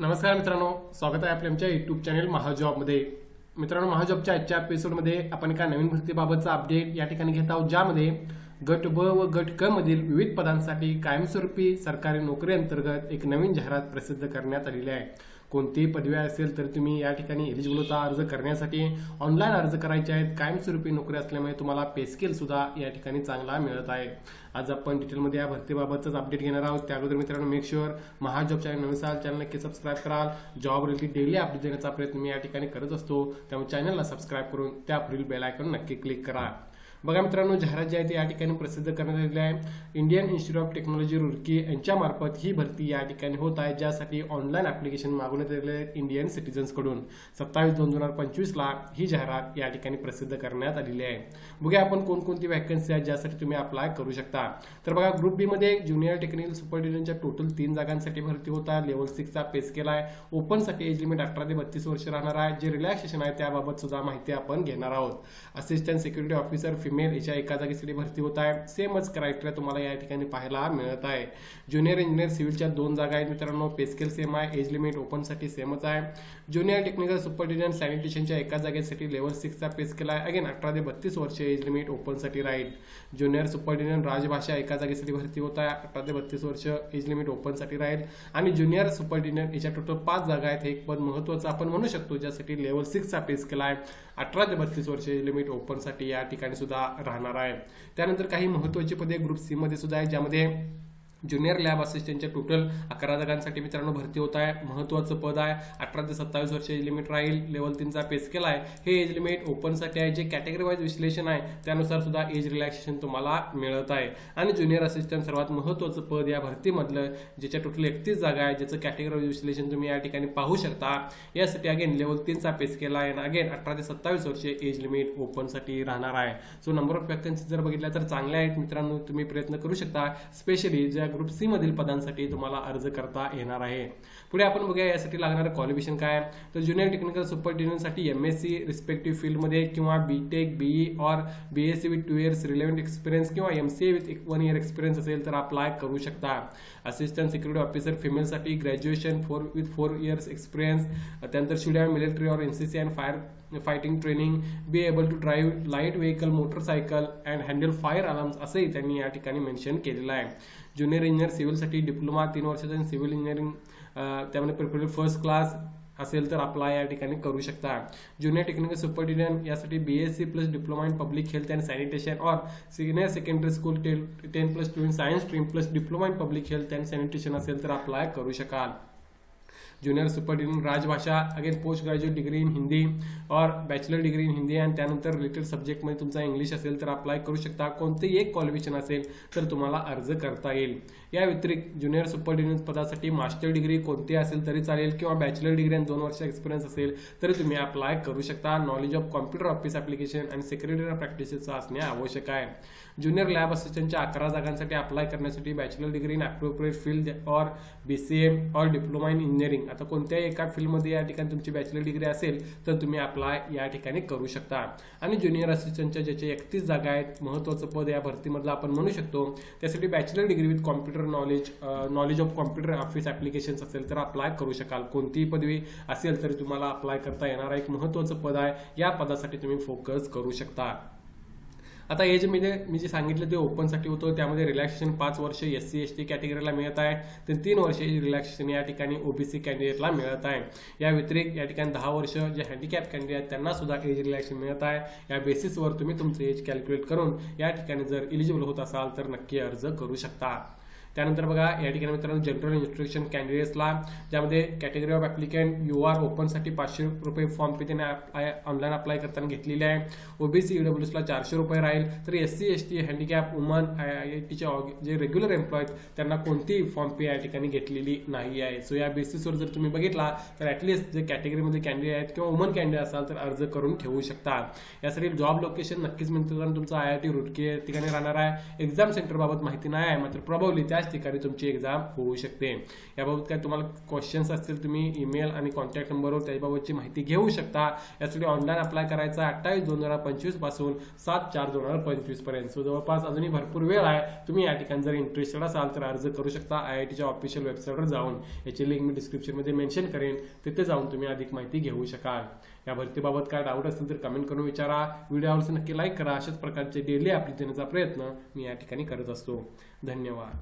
नमस्कार मित्रांनो स्वागत आहे आपल्या आमच्या युट्यूब चॅनल महाजॉबमध्ये. मित्रांनो महाजॉबच्या आजच्या एपिसोडमध्ये आपण एका नवीन भरतीबाबतचा अपडेट या ठिकाणी घेत आहोत ज्यामध्ये गट ब व गट क मधील विविध पदांसाठी कायमस्वरूपी सरकारी नोकरी अंतर्गत एक नवीन जाहिरात प्रसिद्ध करण्यात आलेली आहे. कोणतीही पदवी असेल तर तुम्ही या ठिकाणी एलिजिबल होता अर्ज करण्यासाठी ऑनलाईन अर्ज करायचे आहेत. कायमस्वरूपी नोकरी असल्यामुळे तुम्हाला पेस्केल सुद्धा या ठिकाणी चांगला मिळत आहे. आज आपण डिटेलमध्ये या भरतीबाबतच अपडेट घेणार आहोत. त्या अगोदर मित्रांनो मेक शुअर महाजॉब चॅनल नवीन चॅनल नक्की सबस्क्राईब कराल. जॉब रिलेटेड डेली अपडेट देण्याचा प्रयत्न मी या ठिकाणी करत असतो. त्यामुळे चॅनलला सबस्क्राईब करून त्या पुढील बेल आयकॉन नक्की क्लिक करा. बघा मित्रांनो जाहिरात जी आहे ती या ठिकाणी प्रसिद्ध करण्यात आलेली आहे. Indian Institute of Technology Roorkee यांच्यामार्फत ही भरती या ठिकाणी होत आहे ज्यासाठी ऑनलाईन ऍप्लिकेशन मागवण्यात आलेले आहे इंडियन सिटीजन्सकडून सत्तावीस दोन हजार पंचवीसला ही जाहिरात या ठिकाणी प्रसिद्ध करण्यात आलेली आहे. बघूया आपण कोणकोणती वॅकन्सी आहेत ज्यासाठी तुम्ही अप्लाय करू शकता. तर बघा ग्रुप बी मध्ये ज्युनियर टेक्निकल सुपरडिव्हिजनच्या टोटल तीन जागांसाठी भरती होत आहे. लेवल सिक्सचा पे स्केल आहे. ओपनसाठी एज लिमिट अठरा ते बत्तीस वर्ष राहणार आहे. जे रिलॅक्सेशन आहे त्याबाबत सुद्धा माहिती आपण घेणार आहोत. असिस्टंट सिक्युरिटी ऑफिसर फिमेल याच्या एका जागेसाठी भरती होत आहे. सेमच क्रायटेरिया तुम्हाला या ठिकाणी पाहायला मिळत आहे. ज्युनियर इंजिनियर सिव्हिलच्या दोन जागा आहेत मित्रांनो. पेस्केल सेम आहे. एज लिमिट ओपनसाठी सेमच आहे. ज्युनियर टेक्निकल सुपरडिव्हिजन सॅनिटेशनच्या एका जागेसाठी लेवल सिक्सचा पेस्केल आहे. अगेन अठरा ते बत्तीस वर्ष एज लिमिट ओपनसाठी राहील. ज्युनियर सुपरडिव्हिजन राजभाषा एका जागेसाठी भरती होत आहे. अठरा ते बत्तीस वर्ष एज लिमिट ओपनसाठी राहील. आणि ज्युनियर सुपरडिव्हिजन याच्या टोटल पाच जागा आहेत. हे एक पद महत्वाचं आपण म्हणू शकतो ज्यासाठी लेवल सिक्सचा पेस केला आहे. अठरा ते बत्तीस वर्ष एज लिमिट ओपनसाठी या ठिकाणी सुद्धा राहणार आहे त्यानंतर काही महत्वाची पदे ग्रुप सी मध्ये सुद्धा आहे ज्यामध्ये ज्युनियर लॅब असिस्टंटच्या टोटल अकरा जागांसाठी मित्रांनो भरती होत आहे. महत्वाचं पद आहे. अठरा ते सत्तावीस वर्ष एज लिमिट राहील. लेवल तीनचा पे स्केल आहे हे एज लिमिट ओपनसाठी आहे. जे कॅटेगरी वाईज विश्लेषण आहे त्यानुसार सुद्धा एज रिलॅक्सेशन तुम्हाला मिळत आहे. आणि ज्युनियर असिस्टंट सर्वात महत्वाचं पद या भरतीमधलं ज्याच्या टोटल एकतीस जागा आहे ज्याचं कॅटेगरी वाईज विश्लेषण तुम्ही या ठिकाणी पाहू शकता. यासाठी अगेन लेवल तीनचा पे स्केल आहे आणि अगेन अठरा ते सत्तावीस वर्ष एज लिमिट ओपनसाठी राहणार आहे. सो नंबर ऑफ वॅकन्सी जर बघितल्या तर चांगल्या आहेत मित्रांनो. तुम्ही प्रयत्न करू शकता. स्पेशली ज्या ग्रुप सी मधील पदांसाठी तुम्हाला अर्ज करता येणार आहे. पुढे आपण बघूया यासाठी लागणारं क्वालिफिकेशन काय तर ज्युनियर टेक्निकल सुपरडिव्हिजनसाठी एम एस सी रिस्पेक्टिव्ह फील्डमध्ये किंवा B tech BE or B S C with two years relevant experience किंवा M C A with one year experience असेल तर अप्लाय करू शकता. Assistant security officer फिमेलसाठी graduation four with four years experience त्यानंतर should military or N C C and fire fighting training be able to drive light vehicle motorcycle and handle fire alarms असंही त्यांनी या ठिकाणी mention केलेलं आहे. Junior engineer सिव्हिलसाठी diploma तीन वर्षाचा civil engineering त्यामध्ये प्रिपेअर फर्स्ट क्लास असेल तर अप्लाय या ठिकाणी करू शकता. ज्युनियर टेक्निकल सुपरडिव्हिजन यासाठी B S C plus diploma in public health and sanitation or senior secondary school ten ten plus two in science stream plus diploma in public health and sanitation असेल तर apply करू शकाल. Junior supervision राजभाषा again post graduate degree in Hindi और bachelor degree in Hindi आणि त्यानंतर related सब्जेक्टमध्ये तुमचा इंग्लिश असेल तर अप्लाय करू शकता. कोणतेही एक क्वालिफिकेशन असेल तर तुम्हाला अर्ज करता येईल. या व्यतिरिक्त ज्युनियर सुपरडिव्हिजन पदासाठी मास्टर डिग्री कोणती असेल तरी चालेल किंवा बॅचलर डिग्री आणि दोन वर्ष एक्सपिरियन्स असेल तरी तुम्ही अप्लाय करू शकता. Knowledge of computer office application आणि सेक्रेटरी प्रॅक्टिसेसचं असणे आवश्यक आहे. ज्युनियर लॅब असिस्टंटच्या अकरा जागांसाठी अप्लाय करण्यासाठी bachelor degree in appropriate field or B C M or diploma in engineering आता कोणत्याही एका फील्डमध्ये या ठिकाणी तुमची बॅचलर डिग्री असेल तर तुम्ही अप्लाय या ठिकाणी करू शकता. आणि ज्युनियर असिस्टंटच्या ज्याच्या एकतीस जागा आहेत महत्वाचं पद या भरतीमधलं आपण म्हणू शकतो त्यासाठी bachelor degree with computer knowledge knowledge of computer office applications असेल तर अप्लाय करू शकाल. कोणतीही पदवी असेल तरी तुम्हाला अप्लाय करता येणार एक महत्वाचं पद आहे. या पदासाठी तुम्ही फोकस करू शकता. आता हे जे मी जे मी जे सांगितलं ते ओपनसाठी होतं त्यामध्ये रिलॅक्सेशन पाच वर्ष एस सी एस टी कॅटेगरीला मिळत आहे तर तीन वर्ष रिलॅक्सेशन या ठिकाणी ओबीसी कॅन्डिडेटला मिळत आहे. या व्यतिरिक्त या ठिकाणी दहा वर्ष जे हँडिकॅप कॅन्डिडेट आहेत त्यांना सुद्धा एज रिलॅक्सेशन मिळत आहे. या बेसिसवर तुम्ही तुमचं एज कॅल्क्युलेट करून या ठिकाणी जर इलिजिबल होत असाल तर नक्की अर्ज करू शकता. त्यानंतर बघा या ठिकाणी मित्रांनो जनरल इन्स्ट्रक्शन कॅन्डिडेट्सला ज्यामध्ये category of applicant U R ओपनसाठी पाचशे रुपये फॉर्म फी त्याने ऑनलाईन अप्लाय करताना घेतलेली आहे. ओबीसी ईडब्ल्यूसला चारशे रुपये राहील. तर S C S T handicap woman I I I टीचे जे रेग्युलर एम्प्लॉय त्यांना कोणतीही फॉर्म फी या ठिकाणी घेतलेली नाही आहे. सो या बेसिसवर जर तुम्ही बघितला तर ॲटलिस्ट जे कॅटेगरीमध्ये कॅन्डिडेट आहेत किंवा वुमन कॅन्डिडेट असाल तर अर्ज करून ठेवू शकता. यासाठी जॉब लोकेशन नक्कीच मिळतं कारण तुमचं आय आय टी रुटके ठिकाणी राहणार आहे. एक्झाम सेंटरबाबत माहिती नाही आहे मात्र प्रभावली त्या त्याच ठिकाणी तुमची एक्झाम होऊ शकते. याबाबत काय तुम्हाला क्वेश्चन्स असतील तुम्ही ईमेल आणि कॉन्टॅक्ट नंबरवर त्याबाबतची माहिती घेऊ शकता. यासाठी ऑनलाईन अप्लाय करायचा अठ्ठावीस दोन हजार पंचवीसपासून सात चार दोन हजार पंचवीसपर्यंत. सो जवळपास अजूनही भरपूर वेळ आहे. तुम्ही या ठिकाणी जर इंटरेस्टेड असाल तर अर्ज करू शकता. आय आय टीच्या ऑफिशियल वेबसाईटवर जाऊन याची लिंक मी डिस्क्रिप्शनमध्ये मेन्शन करेन. तिथे जाऊन तुम्ही अधिक माहिती घेऊ शकाल. या भरतीबाबत काय डाऊट असेल तर कमेंट करून विचारा. व्हिडिओ आवडल्यास नक्की लाईक करा. अशाच प्रकारचे डेली अपडेट देण्याचा प्रयत्न मी या ठिकाणी करत असतो. धन्यवाद.